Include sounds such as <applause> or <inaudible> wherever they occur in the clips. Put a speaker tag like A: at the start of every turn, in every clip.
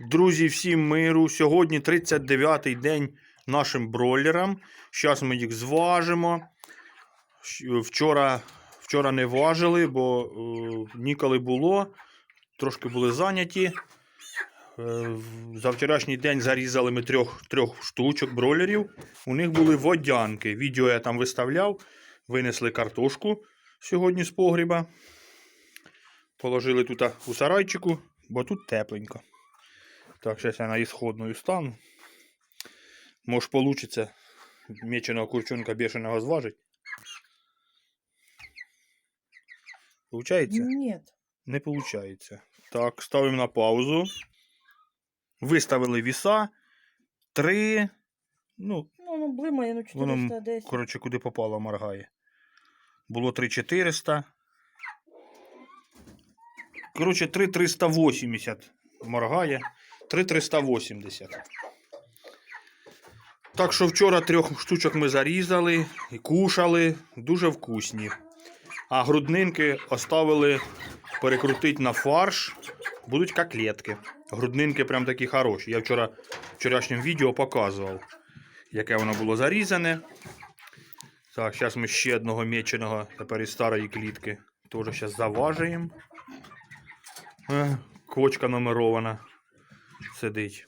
A: Друзі, всім миру. Сьогодні 39-й день нашим бройлерам. Зараз ми їх зважимо. Вчора, вчора не важили, бо е, ніколи було. Трошки були зайняті. Е, За вчорашній день зарізали ми трьох, трьох штучок бройлерів. У них були водянки. Відео я там виставляв. Винесли картошку сьогодні з погріба. Положили тут у сарайчику, бо тут тепленько. Так, зараз я на ісходную стану. Може, получиться меченого курчонка бешеного зважить. Получається?
B: Нет.
A: Не получається. Так, ставимо на паузу. Виставили віса. Три. Ну,
B: Ну, воно блимає, ну
A: Воно,
B: 410.
A: коротше, куди попало, моргає. Було 3400. Коротше, 3380 моргає. 3380. Так що вчора трьох штучок ми зарізали і кушали. Дуже вкусні. А груднинки оставили перекрутити на фарш. Будуть котлетки. Груднинки прям такі хороші. Я вчора в вчорашньому відео показував, яке воно було зарізане. Так, зараз ми ще одного меченого тепер із старої клітки. Теж зараз заважуємо. Е, Квочка номерована. Сидить.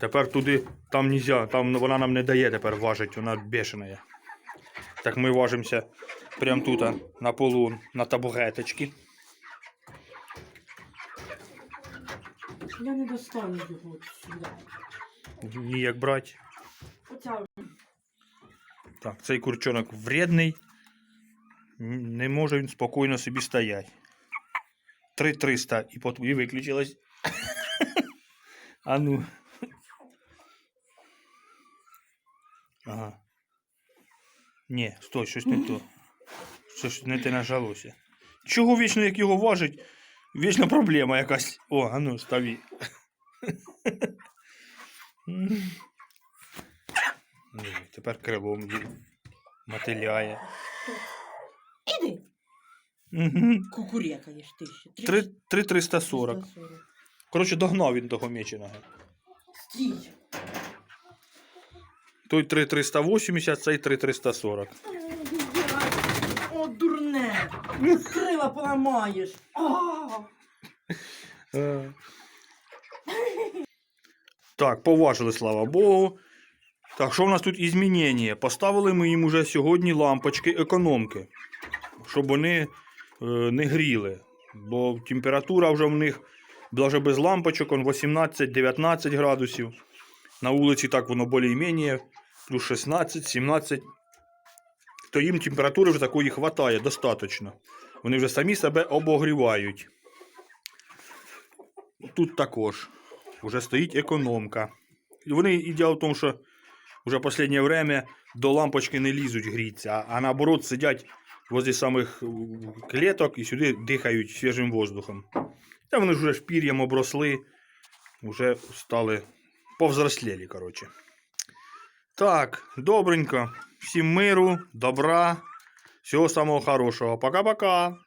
A: Тепер туди, там нельзя, там вона нам не дає тепер важить, вона бешена. Так ми важимося прямо тут, на полу, на табуреточки.
B: Я не достану його сюди.
A: Ніяк брать.
B: Оця
A: Так, цей курчонок вредний. Не може він спокійно собі стояти. 3300 і, і виключилось. <laughs> а ну. Ага. Ні, стой, щось не то. Щось не те нажалося. Чого вічно, як його важить? Вічно проблема якась. О, а ну, ставі. Ні, Тепер крилом мотиляє.
B: Іди.
A: Мгм.
B: Кукурекаєш ти ще.
A: Три- 3340.
B: 340.
A: Коротше, догнав він того меченого.
B: Стій.
A: Той 3380, цей 3340.
B: О, дурне. Крила поламаєш. А!
A: Так, поважили, слава Богу. Так, що в нас тут ізмінення? Поставили ми їм уже сьогодні лампочки економки, щоб вони е, не гріли. Бо температура вже в них навіть без лампочок он 18-19 градусів. На вулиці так воно більш-менш, плюс 16-17. То їм температури вже такої вистачає достатньо. Вони вже самі себе обогрівають. Тут також вже стоїть економка. Вони і діло в тому, що вже останнє время до лампочки не лізуть гріться, а наоборот сидять возле самих е, клеток і сюди дихають свіжим воздухом. Та вони вже шпір'ям обросли, вже стали повзрослели, коротше. Так, добренько. Всім миру, добра, всього самого хорошого. Пока-пока.